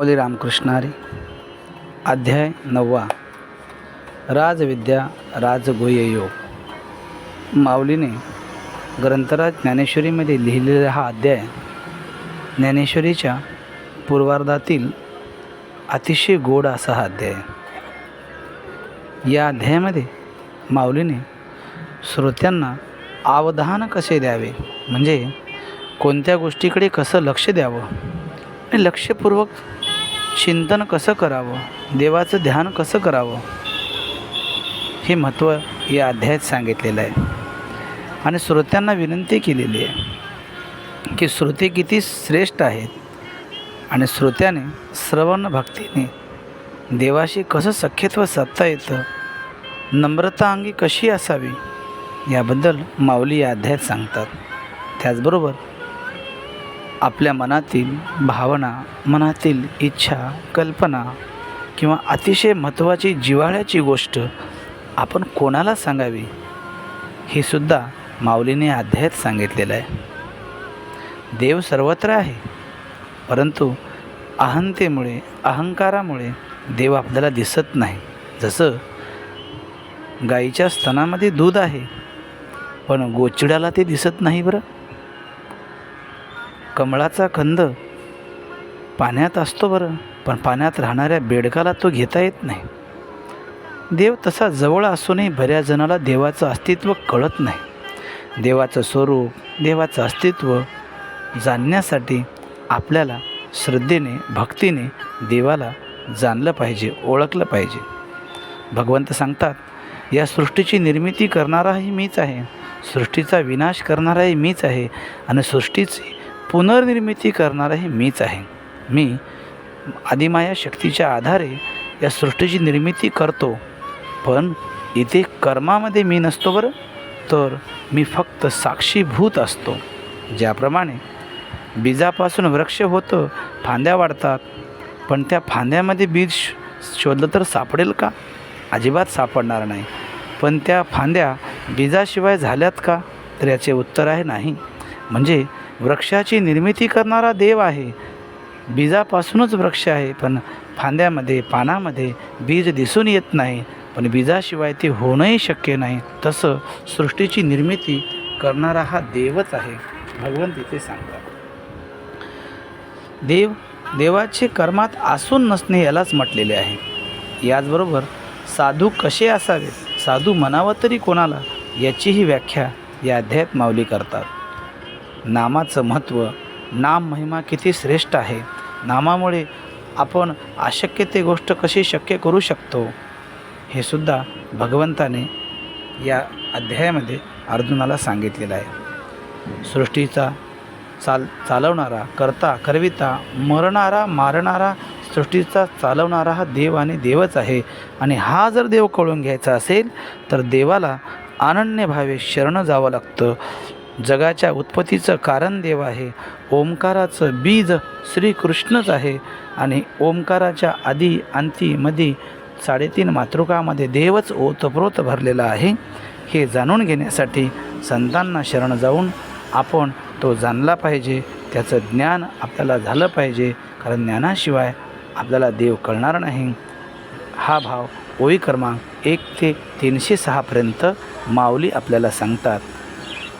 ओली रामकृष्ण हरी. अध्याय नववा. राजविद्या राजगोय योग. माऊलीने ग्रंथराज ज्ञानेश्वरीमध्ये लिहिलेला हा अध्याय ज्ञानेश्वरीच्या पूर्वार्धातील अतिशय गोड असा हा अध्याय. आहे. या अध्यायामध्ये माऊलीने श्रोत्यांना अवधान कसे द्यावे? म्हणजे कोणत्या गोष्टीकडे कसं लक्ष द्यावं? आणि लक्षपूर्वक चिंतन कसं करावं? देवाचं ध्यान कसं करावं? हे महत्त्व या अध्यायात सांगितलेलं आहे. आणि श्रोत्यांना विनंती केलेली आहे की श्रोते किती श्रेष्ठ आहेत आणि श्रोत्याने श्रवण भक्तीने देवाशी कसं सख्यत्व साधता येतं नम्रता अंगी कशी असावी याबद्दल माऊली या अध्यायात सांगतात. त्याचबरोबर आपल्या मनातील भावना मनातील इच्छा कल्पना किंवा अतिशय महत्त्वाची जिव्हाळ्याची गोष्ट आपण कोणाला सांगावी? हे सुद्धा माऊलीने अध्यायात सांगितलेलं आहे. देव सर्वत्र आहे परंतु अहंतेमुळे अहंकारामुळे देव आपल्याला दिसत नाही. जसं गाईच्या स्तनामध्ये दूध आहे पण गोचिड्याला ते दिसत नाही बरं. कमळाचा कंद पाण्यात असतो बरं पण पाण्यात राहणाऱ्या बेडकाला तो घेता येत नाही. देव तसा जवळ असूनही बऱ्याच जणाला देवाचं अस्तित्व कळत नाही. देवाचं स्वरूप देवाचं अस्तित्व जाणण्यासाठी आपल्याला श्रद्धेने भक्तीने देवाला जाणलं पाहिजे ओळखलं पाहिजे. भगवंत सांगतात या सृष्टीची निर्मिती करणाराही मीच आहे सृष्टीचा विनाश करणाराही मीच आहे आणि सृष्टीची पुनर्निर्मिती करणाराही मीच आहे. मी आदिमाया शक्तीच्या आधारे या सृष्टीची निर्मिती करतो. पण इथे कर्मामध्ये मी नसतो बरं तर मी फक्त साक्षीभूत असतो. ज्याप्रमाणे बीजापासून वृक्ष होतं फांद्या वाढतात. पण त्या फांद्यामध्ये बीज शोधलं तर सापडेल का? अजिबात सापडणार नाही. पण त्या फांद्या बीजाशिवाय झाल्यात का? तर याचे उत्तर आहे नाही. म्हणजे वृक्षाची निर्मिती करणारा देव आहे. बीजापासूनच वृक्ष आहे पण फांद्यामध्ये पानामध्ये बीज दिसून येत नाही पण बीजाशिवाय ते होणंही शक्य नाही. तसं सृष्टीची निर्मिती करणारा हा देवच आहे भगवंत इथे सांगतात. देव देवाचे कर्मात असून नसणे यालाच म्हटलेले आहे. याचबरोबर साधू कसे असावेत? साधू म्हणावं तरी कोणाला? याचीही व्याख्या या अध्यायात माऊली करतात. नामाचं महत्त्व नाम महिमा किती श्रेष्ठ आहे नामामुळे आपण अशक्य ते गोष्ट कशी शक्य करू शकतो? हे सुद्धा भगवंताने या अध्यायामध्ये अर्जुनाला सांगितलेलं आहे. सृष्टीचा चाल चालवणारा करता करविता मरणारा मारणारा सृष्टीचा चालवणारा हा देव आणि देवच आहे. आणि हा जर देव कळून घ्यायचा असेल तर देवाला अनन्य भावे शरण जावं लागतं. जगाच्या उत्पत्तीचं कारण देव आहे. ओंकाराचं बीज श्रीकृष्णच आहे. आणि ओंकाराच्या आधी अंती मधी साडेतीन मातृकामध्ये देवच ओतप्रोत भरलेला आहे. हे जाणून घेण्यासाठी संतांना शरण जाऊन आपण तो जाणला पाहिजे. त्याचं ज्ञान आपल्याला झालं पाहिजे. कारण ज्ञानाशिवाय आपल्याला देव कळणार नाही. हा भाव ओळी क्रमांक एक ते तीनशे सहापर्यंत माऊली आपल्याला सांगतात.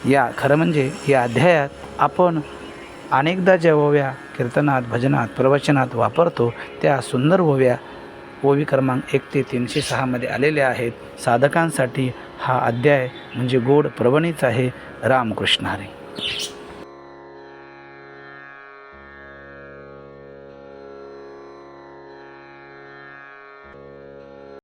या खरं म्हणजे या अध्यायात आपण अनेकदा ज्या ओव्या कीर्तनात भजनात प्रवचनात वापरतो त्या सुंदर ओव्या ओवी क्रमांक एक ते तीनशे सहामध्ये आलेल्या आहेत. साधकांसाठी हा अध्याय म्हणजे गोड प्रवणीच आहे. रामकृष्ण हरी.